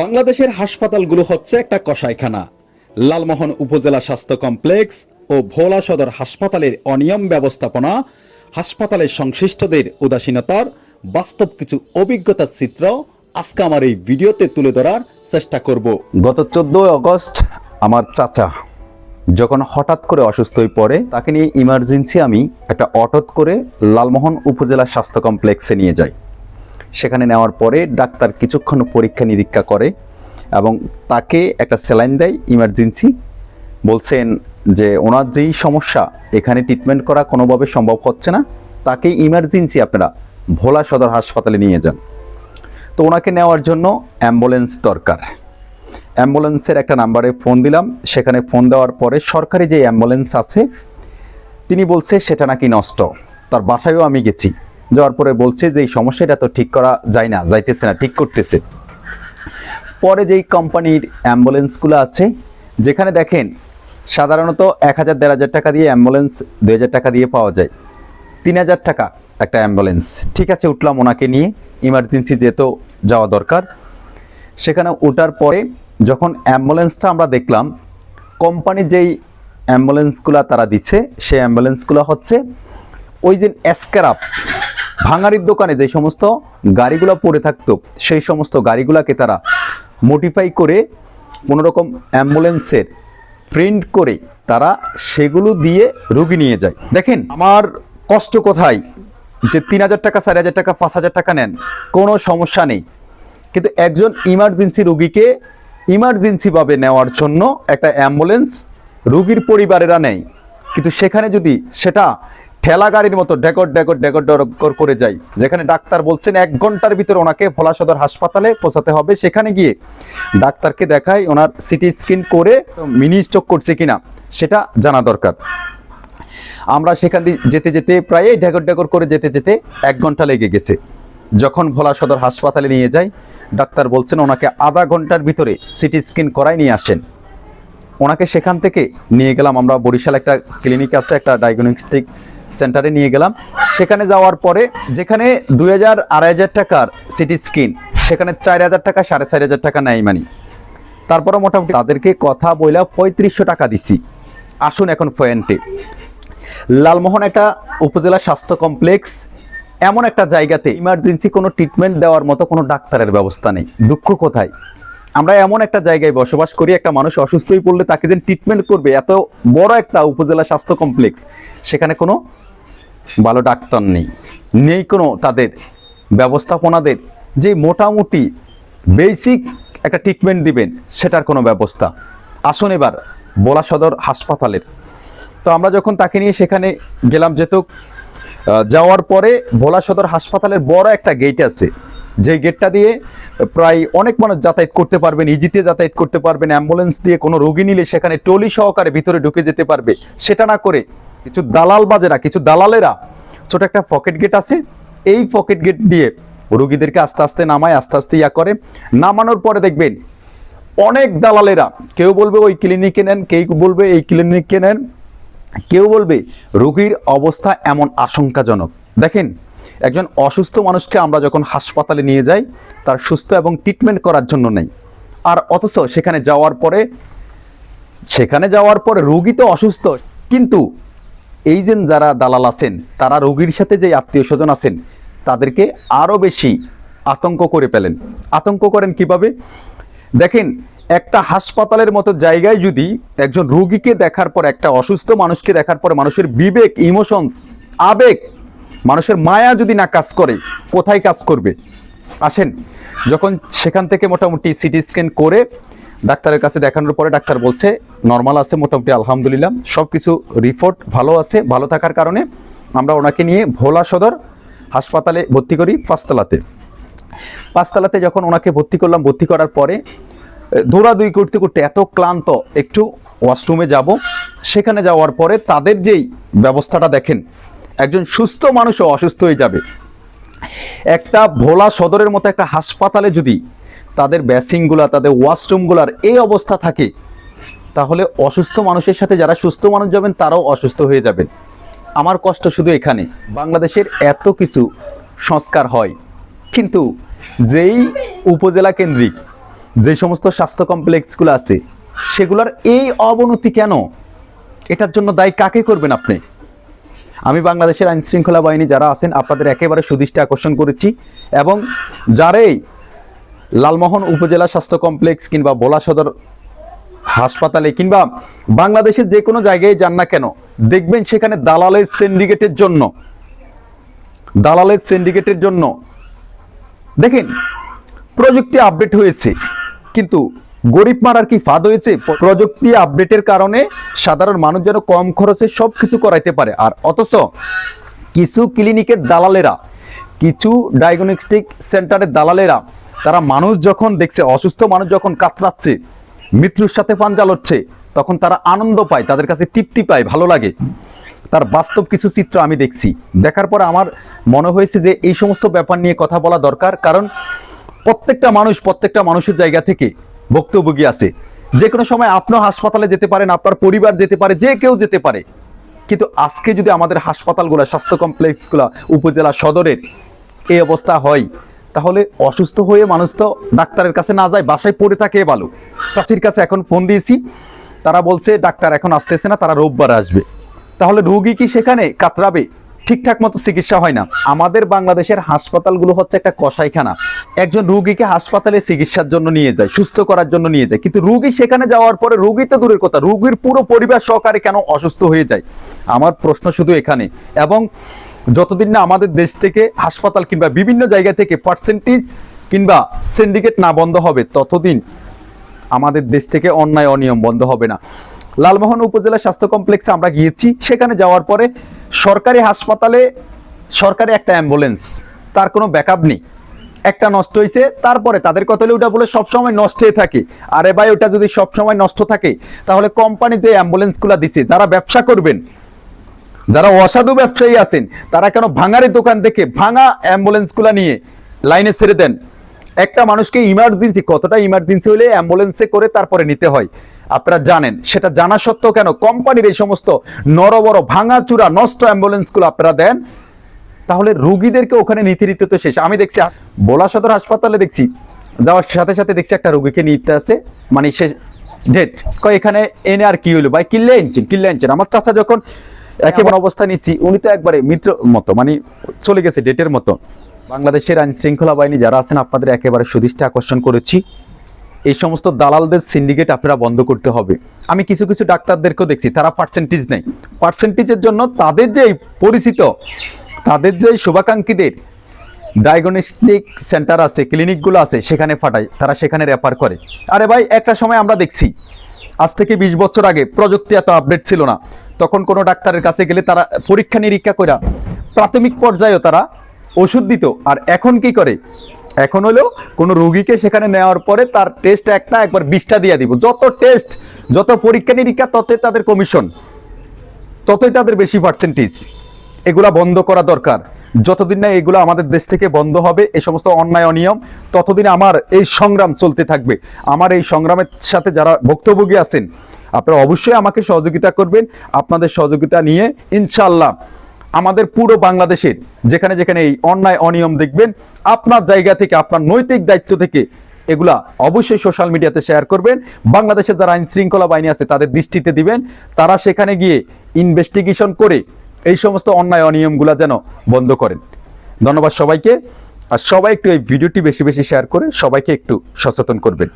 বাংলাদেশের হাসপাতালগুলো হচ্ছে একটা কসাইখানা। লালমোহন উপজেলা স্বাস্থ্য কমপ্লেক্স ও ভোলা সদর হাসপাতালের অনিয়ম ব্যবস্থাপনা, হাসপাতালের সংশ্লিষ্টদের উদাসীনতার বাস্তব কিছু অভিজ্ঞতার চিত্র আজকে আমার এই ভিডিওতে তুলে ধরার চেষ্টা করব। গত চোদ্দই আগস্ট আমার চাচা যখন হঠাৎ করে অসুস্থ হয়ে পড়ে, তাকে নিয়ে ইমার্জেন্সি আমি একটা অটোত করে লালমোহন উপজেলা স্বাস্থ্য কমপ্লেক্সে নিয়ে যাই। সেখানে নেওয়ার পরে ডাক্তার কিছুক্ষণ পরীক্ষা নিরীক্ষা করে এবং তাকে একটা স্যালাইন দেয় ইমার্জেন্সি বলছেন যে ওনার যেই সমস্যা, এখানে ট্রিটমেন্ট করা কোনোভাবে সম্ভব হচ্ছে না, তাকে ইমার্জেন্সি আপনারা ভোলা সদর হাসপাতালে নিয়ে যান। তো ওনাকে নেওয়ার জন্য অ্যাম্বুলেন্স দরকার। অ্যাম্বুলেন্সের একটা নাম্বারে ফোন দিলাম, সেখানে ফোন দেওয়ার পরে সরকারি যে অ্যাম্বুলেন্স আছে, তিনি বলছে সেটা নাকি নষ্ট, তার বাসায়ও আমি গেছি। যাওয়ার পরে বলছে যে, এই সমস্যাটা তো ঠিক করা যায় না, যাইতেছে না, ঠিক করতেছে। পরে যেই কোম্পানির অ্যাম্বুলেন্সগুলো আছে, যেখানে দেখেন সাধারণত এক হাজার, দেড় হাজার টাকা দিয়ে অ্যাম্বুলেন্স, দুই হাজার টাকা দিয়ে পাওয়া যায়। তিন হাজার টাকা একটা অ্যাম্বুলেন্স। ঠিক আছে, উঠলাম ওনাকে নিয়ে, ইমার্জেন্সি যেহেতু যাওয়া দরকার। সেখানে ওঠার পরে যখন অ্যাম্বুলেন্সটা আমরা দেখলাম, কোম্পানির যেই অ্যাম্বুলেন্সগুলো তারা দিচ্ছে, সেই অ্যাম্বুলেন্সগুলো হচ্ছে ওই যে স্ক্র্যাপ ভাঙারির দোকানে যে সমস্ত গাড়িগুলো পড়ে থাকতো, সেই সমস্ত গাড়িগুলোকে তারা মডিফাই করে কোনোরকম অ্যাম্বুলেন্সের প্রিন্ট করে তারা সেগুলো দিয়ে রুগী নিয়ে যায়। দেখেন, আমার কষ্ট কোথায়? যে তিন হাজার টাকা, চার হাজার টাকা, পাঁচ হাজার টাকা নেন, কোনো সমস্যা নেই। কিন্তু একজন ইমার্জেন্সি রুগীকে ইমার্জেন্সিভাবে নেওয়ার জন্য একটা অ্যাম্বুলেন্স রুগীর পরিবারেরা নেয়। কিন্তু সেখানে যদি সেটা ঠেলা গাড়ির মতো ডেকর ডেকর ডেকর ডেকর করে যাই। যেখানে ডাক্তার বলছেন, এক ঘণ্টার ভিতরে ওনাকে ভোলা সদর হাসপাতালে পৌঁছাতে হবে। সেখানে গিয়ে ডাক্তারকে দেখায় ওনার সিটি স্ক্যান করে মিনি স্ট্রোক করছে কিনা, সেটা জানা দরকার। আমরা সেখান দিয়ে যেতে যেতে প্রায় ডেকর ডেকর করে যেতে যেতে এক ঘণ্টা লেগে গেছে। যখন ভোলা সদর হাসপাতালে নিয়ে যাই, ডাক্তার বলছেন ওনাকে আধা ঘণ্টার ভিতরে সিটি স্ক্যান করাই নিয়ে আসেন। ওনাকে সেখান থেকে নিয়ে গেলাম আমরা বরিশাল একটা ক্লিনিক আছে, একটা ডায়াগনস্টিক সেন্টারে নিয়ে গেলাম। সেখানে যাওয়ার পরে যেখানে দুই হাজার আড়াই হাজার টাকার সিটি স্ক্যান সেখানে চার হাজার টাকা, সাড়ে চার হাজার টাকা নেয় মানি। তারপরে মোটামুটি তাদেরকে কথা বইলা পঁয়ত্রিশশো টাকা দিছি। আসুন এখন পয়েন্টে লালমোহন একটা উপজেলা স্বাস্থ্য কমপ্লেক্স, এমন একটা জায়গাতে ইমার্জেন্সি কোনো ট্রিটমেন্ট দেওয়ার মতো কোনো ডাক্তারের ব্যবস্থা নেই। দুঃখ কোথায়? আমরা এমন একটা জায়গায় বসবাস করি, একটা মানুষ অসুস্থ হয়ে পড়লে তাকে যে ট্রিটমেন্ট করবে, এত বড় একটা উপজেলা স্বাস্থ্য কমপ্লেক্স সেখানে কোনো ভালো ডাক্তার নেই নেই কোনো তাদের ব্যবস্থাপনাদের, যে মোটামুটি বেসিক একটা ট্রিটমেন্ট দিবেন, সেটার কোনো ব্যবস্থা। আসুন এবার বোলা সদর হাসপাতালের। তো আমরা যখন তাকে নিয়ে সেখানে গেলাম, যেহেতু যাওয়ার পরে ভোলা সদর হাসপাতালের বড় একটা গেট আছে। যে গেটটা দিয়ে প্রায় অনেক মানুষ যাতায়াত করতে পারবেন ইজিতে যাতায়াত করতে পারবেন অ্যাম্বুলেন্স দিয়ে কোনো রোগী নিলে সেখানে টলি সহকারে ভিতরে ঢুকে যেতে পারবে। সেটা না করে কিছু দালাল বাজেরা, কিছু দালালেরা ছোট একটা পকেট গেট আছে, এই পকেট গেট দিয়ে রোগীদেরকে আস্তে আস্তে নামায়, আস্তে আস্তে ইয়া করে। নামানোর পরে দেখবেন অনেক দালালেরা, কেউ বলবে ওই ক্লিনিকে নেন, কেউ বলবে এই ক্লিনিকে নেন, কেউ বলবে রোগীর অবস্থা এমন আশঙ্কাজনক। দেখেন একজন অসুস্থ মানুষকে আমরা যখন হাসপাতালে নিয়ে যাই, তার সুস্থ এবং ট্রিটমেন্ট করার জন্য নেই। আর অথচ সেখানে যাওয়ার পরে, সেখানে যাওয়ার পরে রোগী তো অসুস্থ, কিন্তু এই যে যারা দালাল আছেন, তারা রোগীর সাথে যে আত্মীয় স্বজন আছেন, তাদেরকে আরও বেশি আতঙ্ক করে পেলেন আতঙ্ক করেন কীভাবে? দেখেন, একটা হাসপাতালের মতো জায়গায় যদি একজন রোগীকে দেখার পর, একটা অসুস্থ মানুষকে দেখার পর মানুষের বিবেক ইমোশনস আবেগ মানুষের মায়া যদি না কাজ করে, কোথায় কাজ করবে? আসেন, যখন সেখান থেকে মোটামুটি সিটি স্ক্যান করে ডাক্তারের কাছে দেখানোর পরে ডাক্তার বলছে, নর্মাল আছে মোটামুটি, আলহামদুলিল্লাহ। সব কিছু রিপোর্ট ভালো আছে, ভালো থাকার কারণে আমরা ওনাকে নিয়ে ভোলা সদর হাসপাতালে ভর্তি করি পাঁচতলাতে। পাঁচতলাতে যখন ওনাকে ভর্তি করলাম, ভর্তি করার পরে দৌড়াদৌড়ি করতে করতে এত ক্লান্ত, একটু ওয়াশরুমে যাব। সেখানে যাওয়ার পরে তাদের যেই ব্যবস্থাটা দেখেন একজন সুস্থ মানুষও অসুস্থ হয়ে যাবে। একটা ভোলা সদরের মতো একটা হাসপাতালে যদি তাদের ব্যাসিংগুলা তাদের ওয়াশরুমগুলার এই অবস্থা থাকে, তাহলে অসুস্থ মানুষের সাথে যারা সুস্থ মানুষ যাবেন, তারাও অসুস্থ হয়ে যাবেন। আমার কষ্ট শুধু এখানে। বাংলাদেশের এত কিছু সংস্কার হয়। কিন্তু যেই উপজেলা কেন্দ্রিক, যে সমস্ত স্বাস্থ্য কমপ্লেক্সগুলো আছে, সেগুলোর এই অবনতি কেন? এটার জন্য দায়ী কাকে করবেন আপনি? আমি বাংলাদেশের আইন শৃঙ্খলা বাহিনী যারা আছেন, আপনাদের একেবারে সুদৃষ্টি আকর্ষণ করেছি এবং যারাই লালমোহন উপজেলা স্বাস্থ্য কমপ্লেক্স কিংবা বোলা সদর হাসপাতালে কিংবা বাংলাদেশের যে কোনো জায়গায় যান না কেন, দেখবেন সেখানে দালালের সিন্ডিকেটের জন্য, দালালের সিন্ডিকেটের জন্য, দেখেন, প্রযুক্তি আপডেট হয়েছে, কিন্তু গরিব মারার কি ফাঁদ হয়েছে? প্রযুক্তি আপডেটের কারণে সাধারণ মানুষ যেন কম খরচে সব কিছু করাইতে পারে। আর অথচ কিছু ক্লিনিকের দালালেরা, কিছু ডায়াগনস্টিক সেন্টারের দালালেরা, তারা মানুষ যখন দেখছে, অসুস্থ মানুষ যখন কাতরাচ্ছে, মৃত্যুর সাথে পাঞ্জা লড়ছে, তখন তারা আনন্দ পায়, তাদের কাছে তৃপ্তি পায়, ভালো লাগে। তার বাস্তব কিছু চিত্র আমি দেখছি। দেখার পর আমার মনে হয়েছে যে এই সমস্ত ব্যাপার নিয়ে কথা বলা দরকার, কারণ প্রত্যেকটা মানুষ প্রত্যেকটা মানুষের জায়গা থেকে ভুক্তভোগী আছে? যে কোনো সময় আপনিও হাসপাতালে যেতে পারেন, আপনার পরিবার যেতে পারে, যে কেউ যেতে পারে। কিন্তু আজকে যদি আমাদের হাসপাতালগুলো, স্বাস্থ্য কমপ্লেক্সগুলো, উপজেলা সদরের এই অবস্থা হয়, তাহলে অসুস্থ হয়ে মানুষ তো ডাক্তারের কাছে না যায়, বাসায় পড়ে থাকে ভালো চাচির কাছে এখন ফোন দিয়েছি, তারা বলছে, ডাক্তার এখন আসতেছে না, তারা রোববার আসবে। তাহলে রোগী কি সেখানে কাতরাবে? ঠিকঠাক মতো চিকিৎসা হয় না। আমাদের বাংলাদেশের হাসপাতালগুলো হচ্ছে একটা কসাইখানা। একজন রুগীকে হাসপাতালে চিকিৎসার জন্য নিয়ে যায়, সুস্থ করার জন্য নিয়ে যায়। কিন্তু রুগী সেখানে যাওয়ার পরে রুগী তো দূরের কথা, রুগীর পুরো পরিবার সহকারে কেন অসুস্থ হয়ে যায়? আমার প্রশ্ন শুধু এখানে। এবং যতদিন না আমাদের দেশ থেকে হাসপাতাল কিংবা বিভিন্ন জায়গা থেকে পার্সেন্টেজ কিংবা সিন্ডিকেট না বন্ধ হবে, ততদিন আমাদের দেশ থেকে অন্যায় অনিয়ম বন্ধ হবে না। লালমোহন উপজেলা স্বাস্থ্য কমপ্লেক্সে আমরা গিয়েছি। সেখানে যাওয়ার পরে সরকারি হাসপাতালে সরকারি একটা অ্যাম্বুলেন্স, তার কোনো ব্যাকআপ নেই। একটা নষ্ট হয়েছে তারপরে তাদের কথা হলে ওটা বলে সবসময় নষ্ট হয়ে থাকে। আরে ভাই, ওটা যদি সবসময় নষ্ট থাকে, তাহলে কোম্পানি যে অ্যাম্বুলেন্সগুলো দিছে, যারা ব্যবসা করবেন, যারা অসাধু ব্যবসায়ী আছেন, তারা কেন ভাঙারি দোকান থেকে ভাঙা অ্যাম্বুলেন্সগুলো নিয়ে লাইনে ছেড়ে দেন? একটা মানুষকে ইমার্জেন্সি কতটা ইমার্জেন্সি হলে অ্যাম্বুলেন্সে করে তারপরে নিতে হয়। আপনারা জানেন, সেটা জানা সত্ত্বেও কেন কোম্পানির এই সমস্ত নর বড় ভাঙা চূড়া নষ্ট অ্যাম্বুলেন্সগুলো আপনারা দেন? তাহলে রুগীদেরকে ওখানে নীতি নিতে তো শেষ। আমি দেখছি, বোলা সদর হাসপাতালে দেখছি, যাওয়ার সাথে সাথে দেখছি একটা রুগীকে নিতে আছে মানে সে ডেট। কয়, এখানে এনে আর কি হলো ভাই, কিল্লে আনছেন কিল্লে আনছেন আমার চাচা যখন একেবারে অবস্থা নিচ্ছি, উনি তো একবারে মিত্র মতো মানে চলে গেছে ডেটের মতো। বাংলাদেশের আইন শৃঙ্খলা বাহিনী যারা আছেন, আপনাদের একেবারে সুদৃষ্টি আকর্ষণ করেছি। এই সমস্ত দালালদের সিন্ডিকেট আপনারা বন্ধ করতে হবে। আমি কিছু কিছু ডাক্তারদেরকেও দেখছি, তারা পার্সেন্টেজ নেই পার্সেন্টেজের জন্য তাদের যে পরিচিত, তাদের যে শুভাকাঙ্ক্ষীদের ডায়াগনস্টিক সেন্টার আছে ক্লিনিকগুলো আছে, সেখানে ফাটায়, তারা সেখানে রেফার করে। আরে ভাই, একটা সময় আমরা দেখছি, আজ থেকে বিশ বছর আগে প্রযুক্তি এত আপডেট ছিল না। তখন কোনো ডাক্তারের কাছে গেলে তারা পরীক্ষা নিরীক্ষা করে প্রাথমিক পর্যায়েও তারা ওষুধ দিত। আর এখন কি করে? এখন হলো কোনো রুগীকে সেখানে নেওয়ার পরে তার টেস্ট একটা একবার বিশটা দিয়ে দিব। যত টেস্ট যত পরীক্ষা নিরীক্ষা, ততই তাদের কমিশন ততই তাদের বেশি পার্সেন্টেজ এগুলা বন্ধ করা দরকার। যতদিন না এগুলো আমাদের দেশ থেকে বন্ধ হবে এই সমস্ত অন্যায় অনিয়ম, ততদিন আমার এই সংগ্রাম চলতে থাকবে। আমার এই সংগ্রামের সাথে যারা ভুক্তভোগী আছেন, আপনারা অবশ্যই আমাকে সহযোগিতা করবেন। আপনাদের সহযোগিতা নিয়ে ইনশাল্লাহ আমাদের পুরো বাংলাদেশের যেখানে যেখানে এই অন্যায় অনিয়ম দেখবেন, আপনার জায়গা থেকে, আপনার নৈতিক দায়িত্ব থেকে এগুলা অবশ্যই সোশ্যাল মিডিয়াতে শেয়ার করবেন। বাংলাদেশের যারা আইন শৃঙ্খলা বাহিনী আছে, তাদের দৃষ্টিতে দিবেন। তারা সেখানে গিয়ে ইনভেস্টিগেশন করে এই সমস্ত অন্যায় অনিয়মগুলা যেন বন্ধ করেন। ধন্যবাদ সবাইকে। আর সবাই একটু এই ভিডিওটি বেশি বেশি শেয়ার করে সবাইকে একটু সচেতন করবেন।